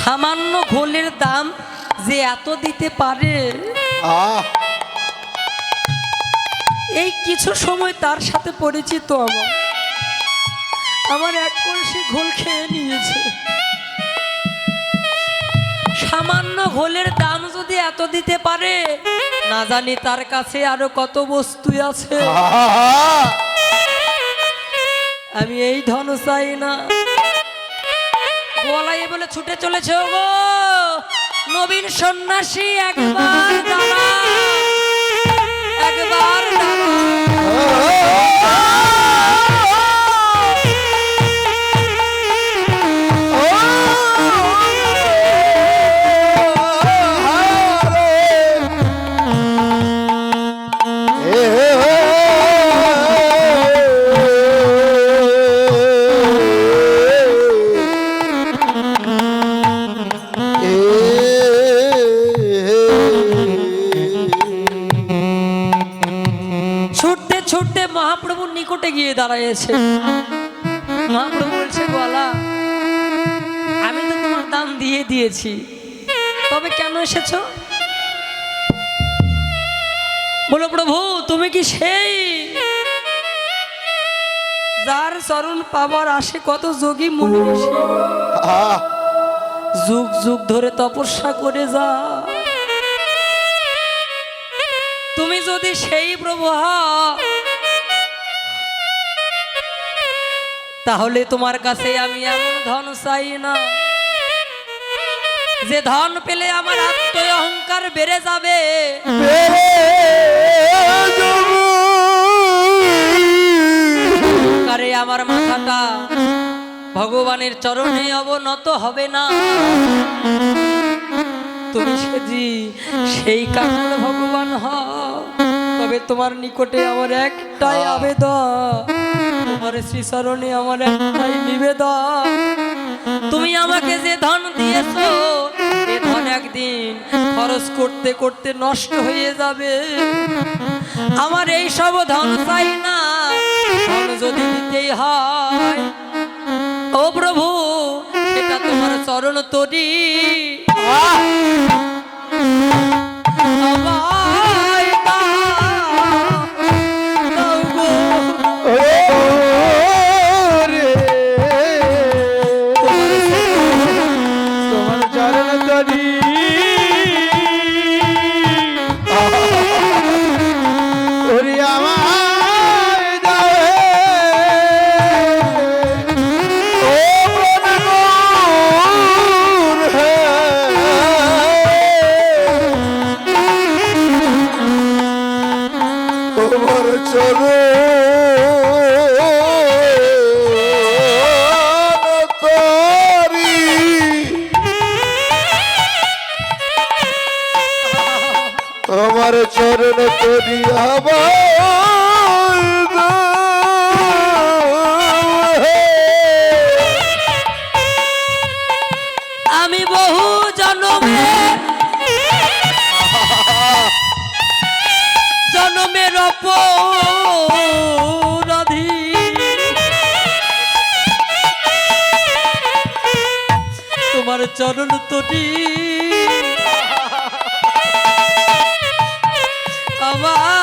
সামান্য ঘোলের দাম যে এত দিতে পারে? এই কিছু সময় তার সাথে পরিচিত আমার। আমার এক কলসি ঘোল খেয়ে নিয়েছে। সামান্য ঘোলের দাম যদি এত দিতে পারে না জানি তার কাছে আরও কত বস্তু আছে। আমি এই ধন চাই না। গোয়ালাই বলে ছুটে চলেছে গো। নবীন সন্ন্যাসী একবার দাঁড়া। একবার দাঁড়া। নিকটে গিয়ে দাঁড়াইছে মহাপ্রভু বলছে গোয়ালা আমি তো তোমার দাম দিয়ে দিয়েছি। তবে কেন এসেছ? বলো প্রভু তুমি কি সেই যার চরণ পাবার আসে কত যোগী মুনি যুগ যুগ ধরে তপস্যা করে যা তুমি যদি সেই প্রভু হও, তাহলে তোমার কাছে আমি এমন ধন চাই না। যে ধন পেলে আমার আত্ম অহংকার বেড়ে যাবে। আমার মাথাটা ভগবানের চরণে অবনত হবে না। তুমি সেজি সেই কারণে ভগবান হ তবে তোমার নিকটে আমার একটাই আবেদন। তোমার শ্রীচরণে আমার একটাই নিবেদন। তুমি আমাকে যে ধন দিয়েছ, এ ধন একদিন খরচ করতে করতে নষ্ট হয়ে যাবে। আমার এই সব ধন চাই না, ধন যদি দিতেই হয়। ও প্রভু, এটা তোমার চরণ তরি। চরণ তোমার চরণ তটি আমায়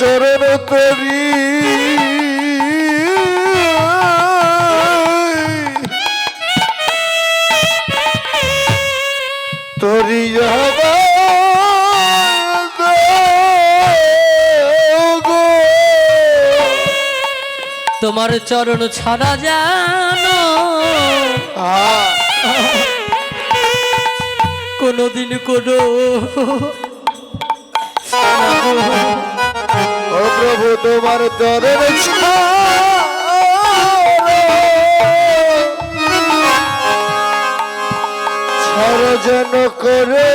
চরণ তরি তরি তোমার চরণ ছাড়া জানো। কোনোদিন কোনো ও প্রভু তোমার চরণ যেন করে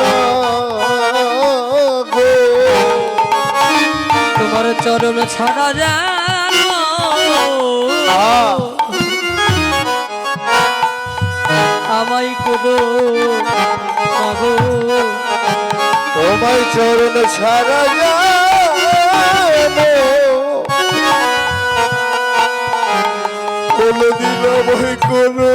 না তোমার চরণ ছাড়া আহ। আমায় করো তোমায় চরণ ছাড়া জানো বলে দিলাম ওই কোনো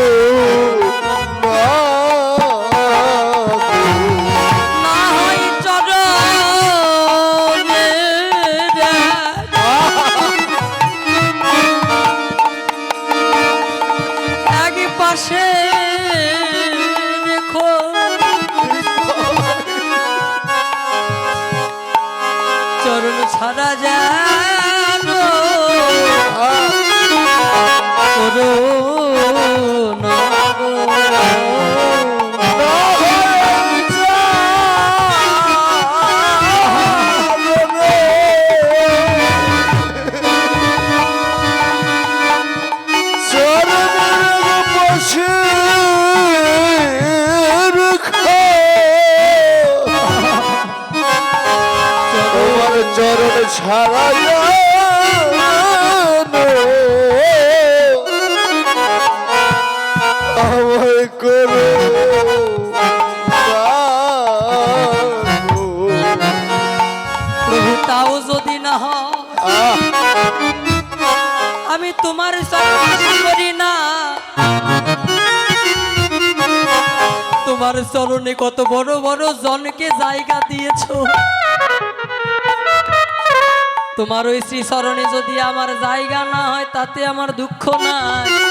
করো। প্রভু তাও যদি না আমি তোমার করি না। তোমার চরণে কত বড় বড় জনকে জায়গা দিয়েছ। তোমার ওই শ্রী চরণে যদি আমার জায়গা না হয়, তাতে আমার দুঃখ নাই।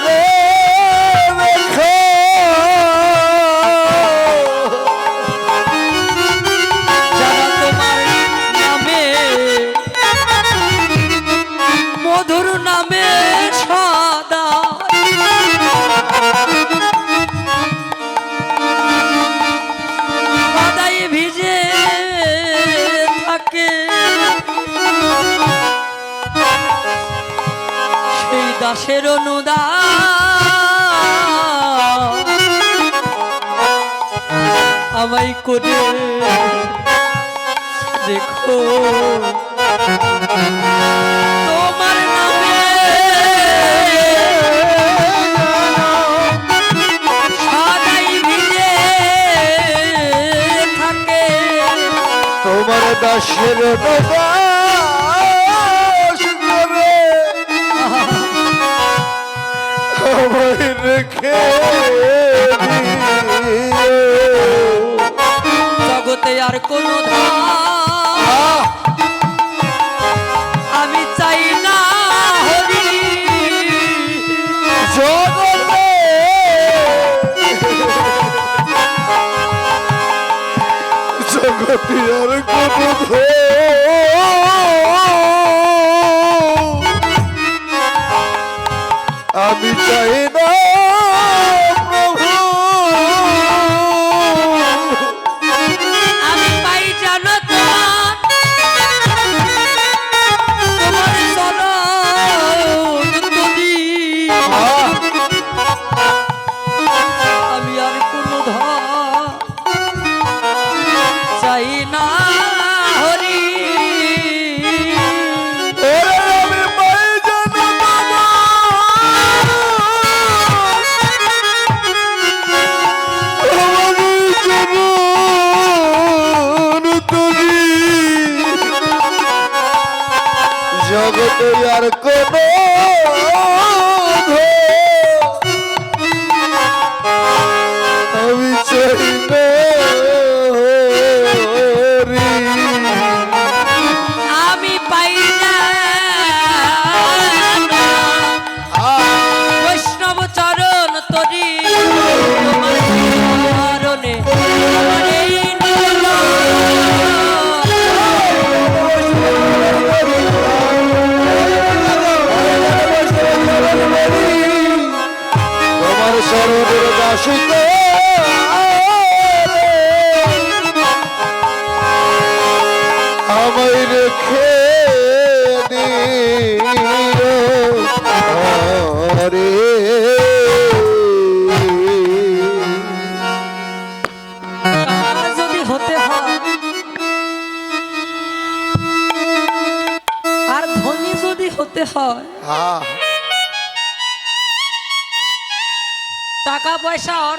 দিও। জগতে আর কোনো আমি চাই না হরি। জগতে। জগতে আর কোনো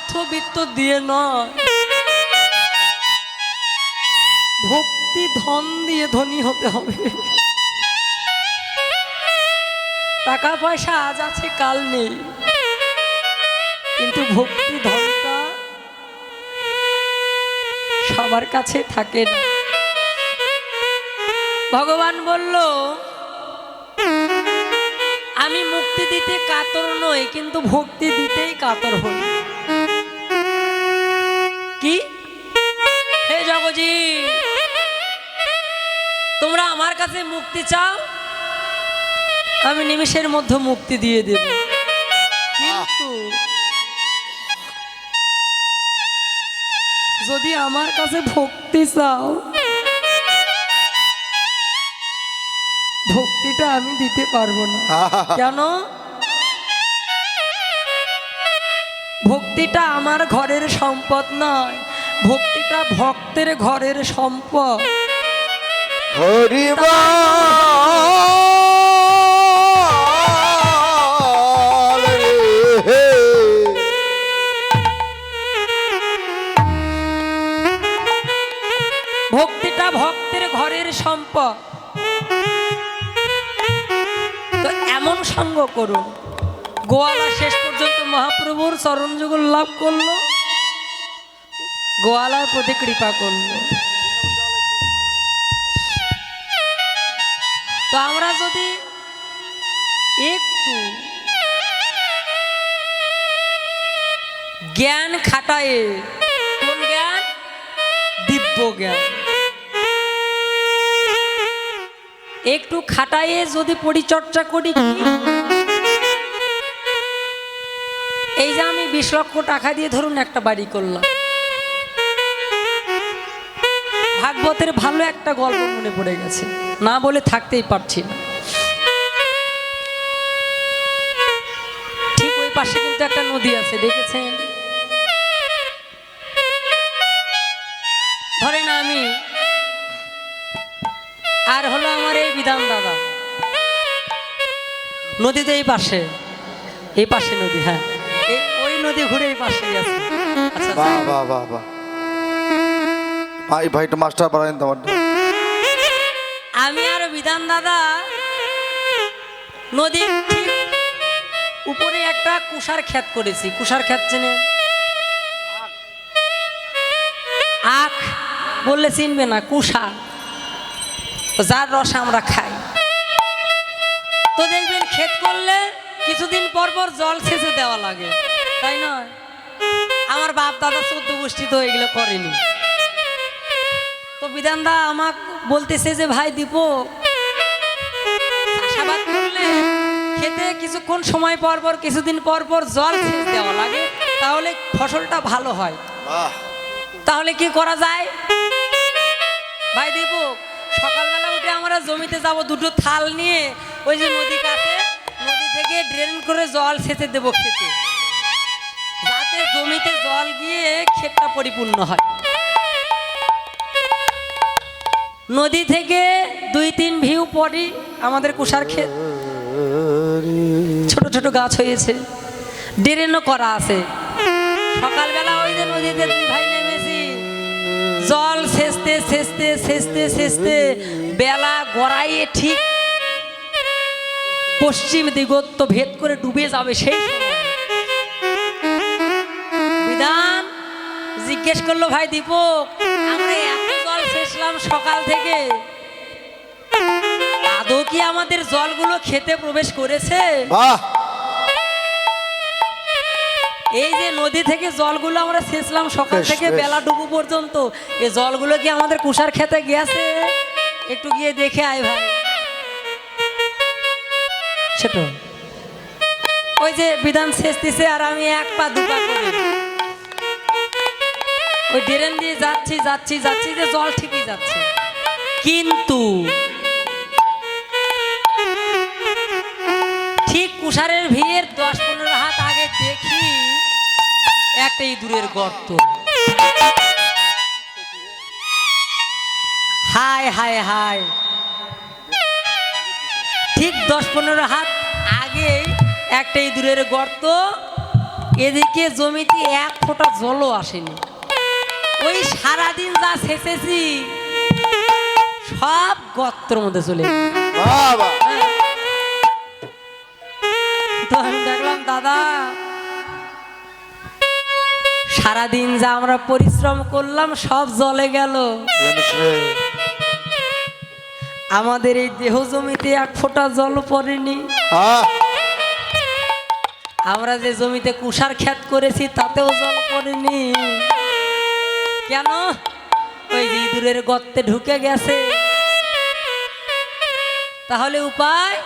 পয়সা অর্থ বিত্ত দিয়ে নয়। ভক্তি ধন দিয়ে ধনী হতে হবে। টাকা পয়সা আজ আছে, কাল নেই। কিন্তু ভক্তি ধনটা সবার কাছে থাকে না। ভগবান বলল, আমি মুক্তি দিতে কাতর নই, কিন্তু ভক্তি দিতেই কাতর হই। আমার কাছে মুক্তি চাও আমি নিমিষের মধ্যে মুক্তি দিয়ে দেব। কিন্তু যদি আমার কাছে ভক্তি চাও ভক্তিটা আমি দিতে পারব না। কেন? ভক্তিটা আমার ঘরের সম্পদ নয় ভক্তিটা ভক্তের ঘরের সম্পদ। ভক্তিটা ভক্তের ঘরের সম্পদ। তো এমন সঙ্গ করুন। গোয়ালা শেষ পর্যন্ত মহাপ্রভুর চরণ লাভ করল। গোয়ালার প্রতি কৃপা করল। তো আমরা যদি একটু জ্ঞান খাটায়ে কোন জ্ঞান? দিব্য জ্ঞান। একটু খাটায়ে যদি পরিচর্যা করি এই যে আমি বিশ লক্ষ টাকা দিয়ে ধরুন একটা বাড়ি করলাম। ভাগবতের ভালো একটা গল্প মনে পড়ে গেছে। না বলে থাকতেই পারছি না। ঠিক ওই পাশে কিন্তু একটা নদী আছে, দেখেছেন? ধরেন আমি, আর হলো আমার এই বিধান দাদা। নদী তো এই পাশে এই পাশে নদী হ্যাঁ। ওই নদী ঘুরে এই পাশেই আছে। আচ্ছা বাহ বাহ বাহ। বাহ ভাই ভাইটা মাস্টার বাড়াইন তোমার আমি আর বিধান দাদা নদীর উপরে একটা কুষার ক্ষেত করেছি। কুষার ক্ষেত চেনে? আখ। বললে চিনবে না কুষা যার রস আমরা খাই। তো দেখবেন ক্ষেত করলে কিছুদিন পর পর জল সেচে দেওয়া লাগে। তাই নয়? আমার বাপ দাদা চোদ্দ গোষ্ঠী তো এগুলো করেনি। তো বিধানদা আমাক বলতেছে যে ভাই দীপ চাষাবাদ করলে খেতে কিছুক্ষণ সময় পর পর কিছুদিন পর পর জল সেচ দেওয়া লাগে তাহলে ফসলটা ভালো হয়। তাহলে কি করা যায়? ভাই দীপ সকালবেলা উঠে আমরা জমিতে যাব দুটো থাল নিয়ে ওই যে নদী কাছে নদী থেকে ড্রেন করে জল সেচে দেবো খেতে। যাতে জমিতে জল গিয়ে ক্ষেতটা পরিপূর্ণ হয়। নদী থেকে দুই তিন ভিউ পরই আমাদের কুষার ক্ষেত ছোট ছোট গাছ হয়েছে। ড্রেনও করা আছে। সকালবেলা ওই যে নদীতে দুই ভাই নেমেছি। জল সেচতে সেচতে সেচতে সেচতে বেলা গড়াইয়ে ঠিক পশ্চিম দিগত্ত ভেদ করে ডুবে যাবে সেই বিধান জিজ্ঞেস করল, ভাই দীপক, আমরা সেচলাম সকাল থেকে। আদৌ কি আমাদের জলগুলো খেতে প্রবেশ করেছে? এই যে নদী থেকে জলগুলো আমরা সেচলাম সকাল থেকে বেলা ডুবু পর্যন্ত। এই জলগুলো কি আমাদের কুষার খেতে গেছে? একটু গিয়ে দেখে আয় ভাই। ছোট। ওই যে বিধান শেষ দিছে আর আমি এক পা দুপা করে। ওই ড্রেন দিয়ে যাচ্ছি যাচ্ছি যাচ্ছি, যে জল ঠিকই যাচ্ছে। কিন্তু ঠিক কুষারের ভিড় দশ পনেরো হাত আগে দেখি একটা ইঁদুরের গর্ত। হায় হায় হায়। ঠিক দশ পনেরো হাত আগে একটা ইঁদুরের গর্ত, এদিকে জমিতে এক ফোঁটা জলও আসেনি। ওই সারাদিন যা সেচেছি সব গর্তর মধ্যে চলে তো আমি দেখলাম দাদা সারাদিন যা আমরা পরিশ্রম করলাম সব জলে গেল। আমাদের এই দেহ জমিতে এক ফোঁটা জল পড়েনি। হ্যাঁ। আমরা যে জমিতে কুষার ক্ষেত করেছি তাতেও জল পড়েনি। কেন? ওই যে ইঁদুরের গর্তে ঢুকে গেছে। তাহলে উপায়?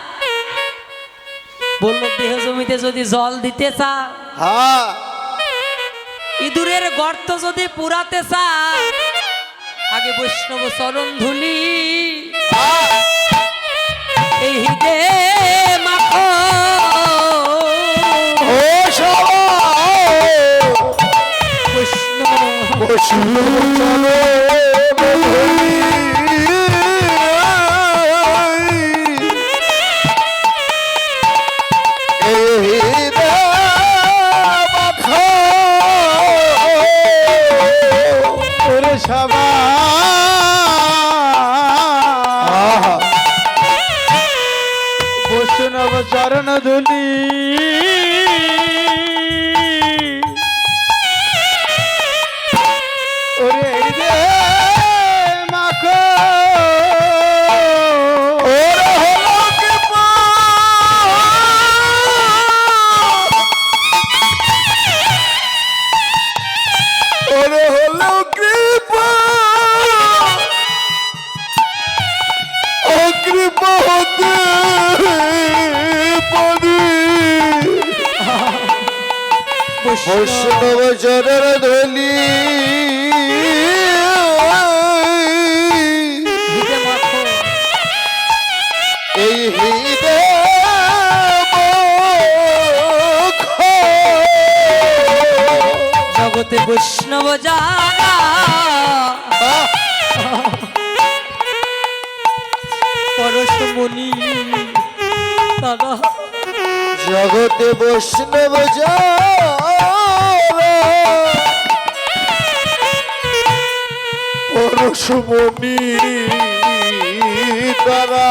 বলল দেহ জমিতে যদি জল দিতে চা হ্যাঁ। ইঁদুরের গর্ত যদি পুরাতে চা আগে বৈষ্ণব চরণ ধুলি। এই হৃদে মাখো। ও সবাই বৈষ্ণব চলো বৈষ্ণব যারা পরশমণি দাদা। জগতে বৈষ্ণব পরশুমণি তারা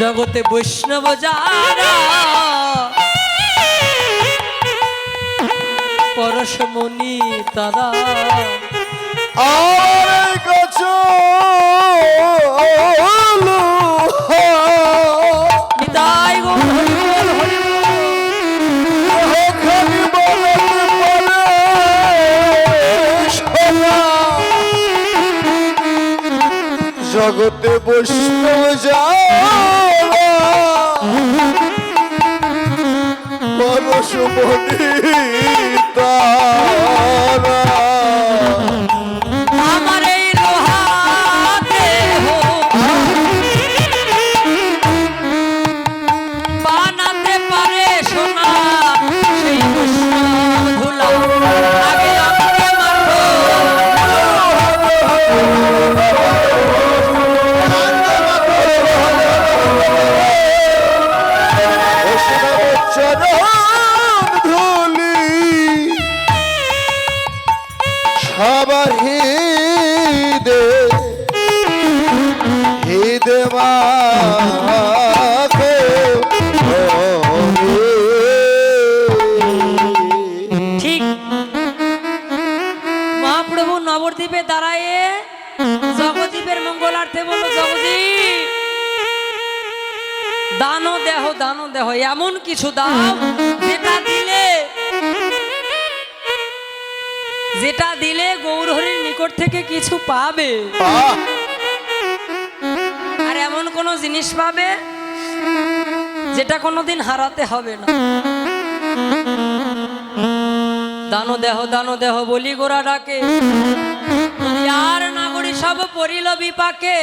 জগতে বৈষ্ণব যারা পরশমণি তারা গছ জগতে বৈষ্ণব পরশুমণি তারা কিছু পাবে? আর এমন কোনো জিনিস পাবে যেটা কোনোদিন হারাতে হবে না? দানো দেহ দানো দেহ বলি গোড়া ডাকে। আর নাগরী সব পরিল বিপাকে।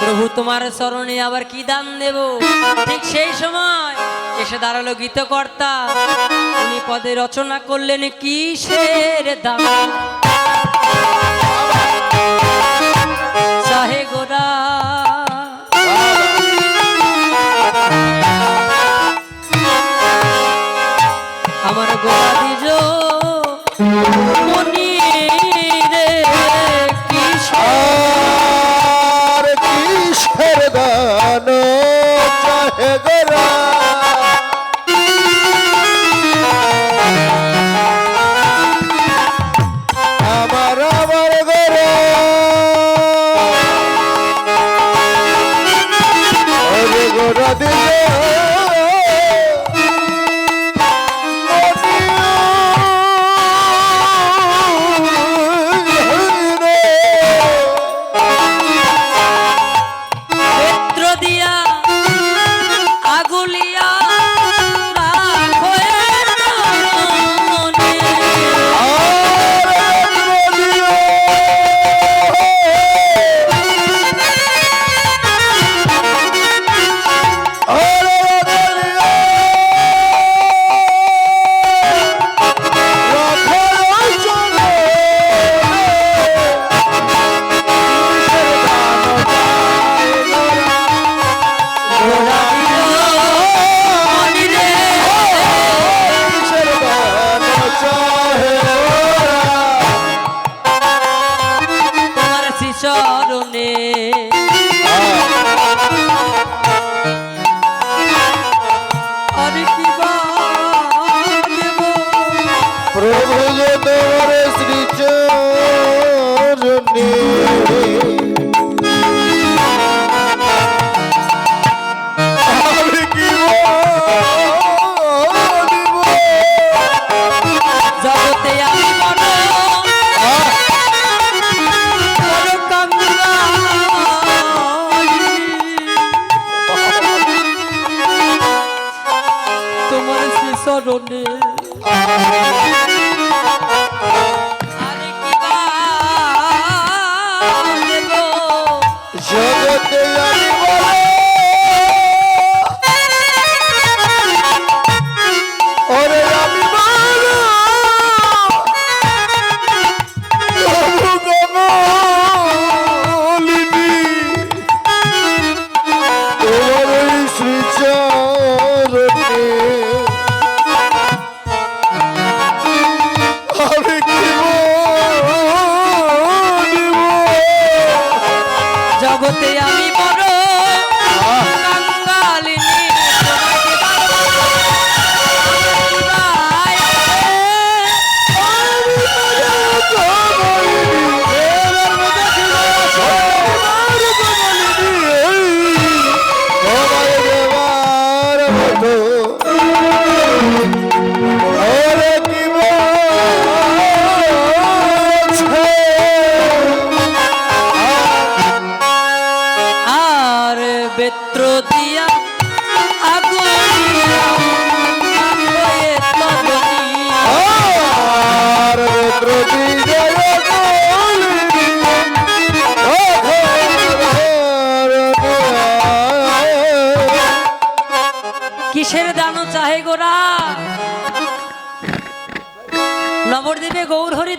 প্রভু তোমার চরণে আবার কি দান দেব? ঠিক সেই সময় এসে দাঁড়াল গীতকর্তা। পদে রচনা করলেন কিসের দাম?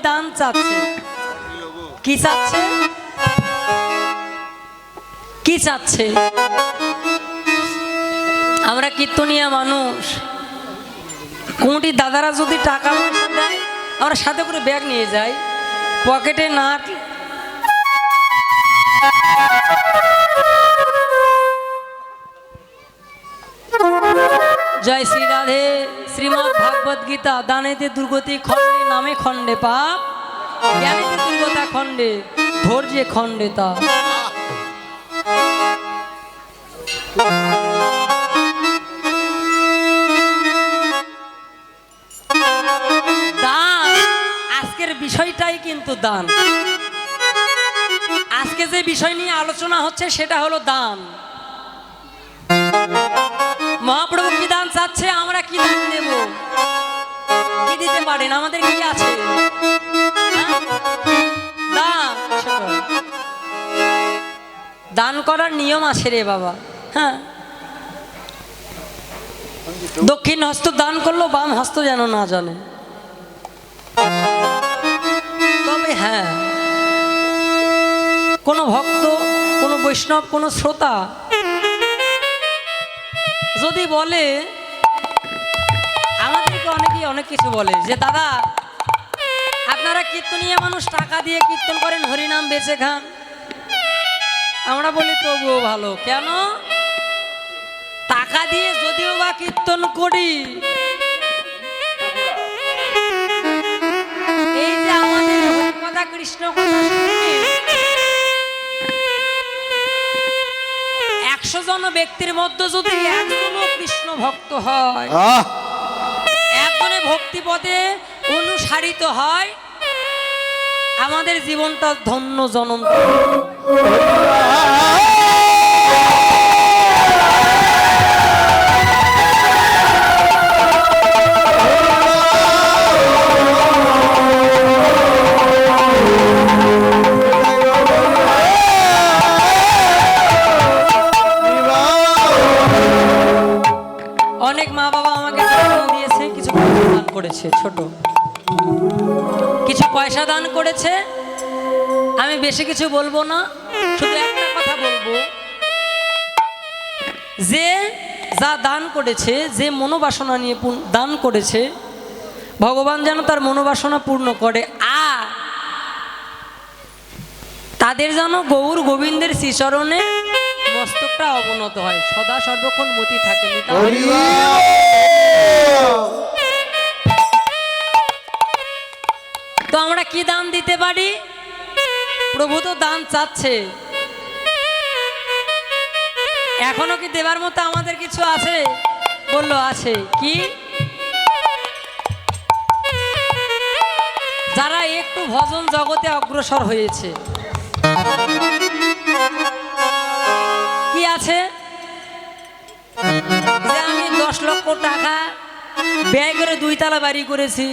দান চাচ্ছে। কি চাচ্ছে? কি চাচ্ছে? আমরা কীর্তনিয়া মানুষ। কোনটি দাদারা যদি টাকা পয়সা দেয়, আমরা সাথে করে ব্যাগ নিয়ে যাই। পকেটে না জয় শ্রী রাধে, শ্রীমদ ভাগবত গীতা, দানেতে দুর্গতি খণ্ডে, নামে খণ্ডে পাপ দুর্গতা খণ্ডে, ধৈর্যে খণ্ডে তা। দান, আজকের বিষয়টাই কিন্তু দান। আজকে যে বিষয় নিয়ে আলোচনা হচ্ছে, সেটা হলো দান। মহাপ্রভু দান চাচ্ছে, আমরা কি দান দেব? কি দিতে পারেন? আমাদের কি আছে? হ্যাঁ? দান করার নিয়ম আছে রে বাবা। হ্যাঁ? দক্ষিণ হস্ত দান করল, বাম হস্ত যেন না জানে। তবে হ্যাঁ কোনো ভক্ত, কোনো বৈষ্ণব, কোনো শ্রোতা যদি বলে, আমাদেরকে অনেকেই অনেক কিছু বলে যে, দাদা, আপনারা কীর্তনীয় মানুষ, টাকা দিয়ে কীর্তন করেন, হরিনাম বেচে খান। আমরা বলি, তবুও ভালো। কেন? টাকা দিয়ে যদিও বা কীর্তন করি, এই যে আমাদের হরিকথা কৃষ্ণ কথা একশো জন ব্যক্তির মধ্যে যদি একজনও কৃষ্ণ ভক্ত হয় একজনে ভক্তি পথে অনুসারিত হয় আমাদের জীবনটা ধন্য জনম করেছে ছোট। কিছু পয়সা দান করেছে? আমি বেশি কিছু বলব না শুধু একটা কথা বলব। যে যা দান করেছে যে মনোবাসনা নিয়ে দান করেছে ভগবান যেন তার মনোবাসনা পূর্ণ করে। আর তাদের যেন গৌর গোবিন্দের শ্রীচরণে মস্তকটা অবনত হয় সদা সর্বক্ষণ মতি থাকে। তো আমরা কি দান দিতে পারি? প্রভু তো দান চাচ্ছে। এখনও কি দেবার মতো আমাদের কিছু আছে? বলল, আছে। কি? যারা একটু ভজন জগতে অগ্রসর হয়েছে। কি আছে? আমি দশ লক্ষ টাকা ব্যয় করে দুই তালা বাড়ি করেছি।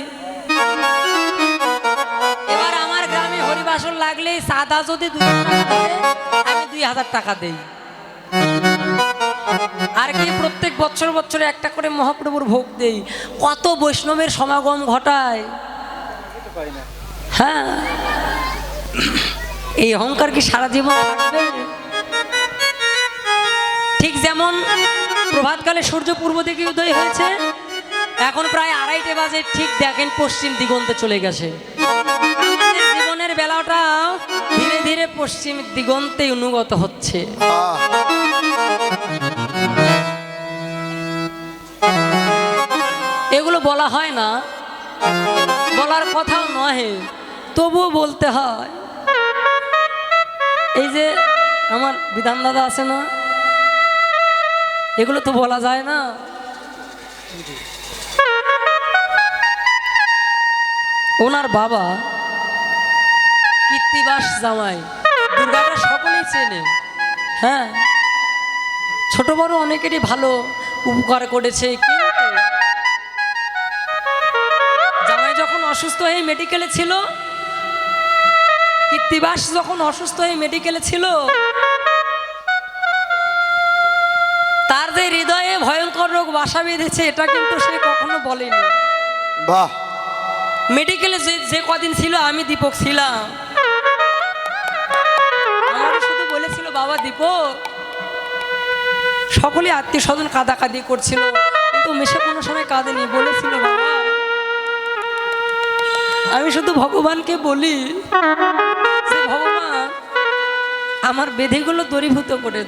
লাগলে সাদা যদি দুই আমি দুই হাজার টাকা দেই। আর কি প্রত্যেক বছর বছর একটা করে মহাপ্রভুর ভোগ দেই। কত বৈষ্ণবের সমাগম ঘটায়। হ্যাঁ। এই অহংকার কি সারা জীবন থাকবে? ঠিক যেমন প্রভাতকালে সূর্য পূর্ব দিকে উদয় হয়েছে, এখন প্রায় আড়াইটে বাজে, ঠিক দেখেন পশ্চিম দিগন্তে চলে গেছে। বেলাটা ধীরে ধীরে পশ্চিম দিগন্তে অনুগত হচ্ছে। এগুলো বলা হয় না। বলার কথাও নয় তবুও বলতে হয়। এই যে আমার বিধান দাদা আছে না, এগুলো তো বলা যায় না। ওনার বাবা কীর্তিবাস জামাই। দুর্গাটা সকলেই চেনে। হ্যাঁ ছোট বড় অনেকেরই ভালো উপকার করেছে কিন্তু জামাই যখন অসুস্থ হয়ে মেডিকেলে ছিল কীর্তিবাস যখন অসুস্থ হয়ে মেডিকেলে ছিল তার যে হৃদয়ে ভয়ঙ্কর রোগ বাসা বেঁধেছে এটা কিন্তু সে কখনো বলেনি। বাহ। মেডিকেলে যে যে কদিন ছিল আমি দীপক ছিলাম। বাবা দীপ। সকলে আত্মীয় স্বজন কাদা কাঁদি করছিল, কিন্তু মেশে কোনো সময় কাঁদেনি, বলেছিল, বাবা, আমি শুধু ভগবানকে বলি ভগবান, আমার বেধিগুলো দূরীভূত করে